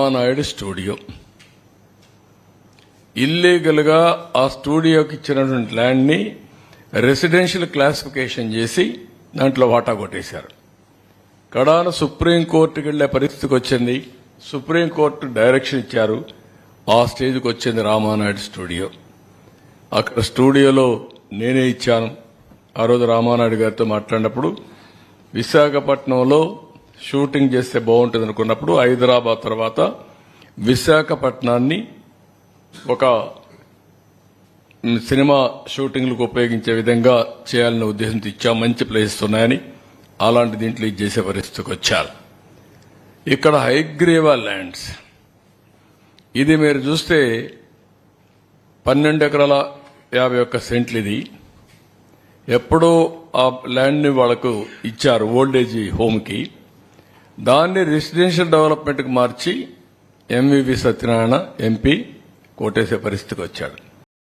Ramanaidu studio. ఇల్లీగల్గా ఆ స్టూడియోకి ఇచ్చినటువంటి ల్యాండ్ని రెసిడెన్షియల్ క్లాసిఫికేషన్ చేసి దాంట్లో వాటా కొట్టేశారు. కడాన సుప్రీంకోర్టుకి వెళ్ళే పరిస్థితికి వచ్చింది. సుప్రీంకోర్టు డైరెక్షన్ ఇచ్చారు. ఆ స్టేజ్కి వచ్చింది రామానాయుడు స్టూడియో. అక్కడ స్టూడియోలో నేనే ఇచ్చాను. ఆ రోజు రామానాయుడు గారితో మాట్లాడినప్పుడు విశాఖపట్నంలో షూటింగ్ చేస్తే బాగుంటుంది అనుకున్నప్పుడు హైదరాబాద్ తర్వాత విశాఖపట్నాన్ని ఒక సినిమా షూటింగ్లకు ఉపయోగించే విధంగా చేయాలనే ఉద్దేశంతో ఇచ్చా. మంచి ప్లేసెస్ ఉన్నాయని అలాంటి దీంట్లో ఇది చేసే పరిస్థితికి వచ్చారు. ఇక్కడ హైగ్రీవా ల్యాండ్స్. ఇది మీరు చూస్తే పన్నెండు ఎకరాల యాభై ఒక్క సెంట్లు ఇది. ఎప్పుడో ఆ ల్యాండ్ని వాళ్ళకు ఇచ్చారు ఓల్డేజ్ హోమ్కి. దాన్ని రెసిడెన్షియల్ డెవలప్మెంట్కి మార్చి ఎంవివి సత్యనారాయణ ఎంపీ కోటేసే పరిస్థితికి వచ్చాడు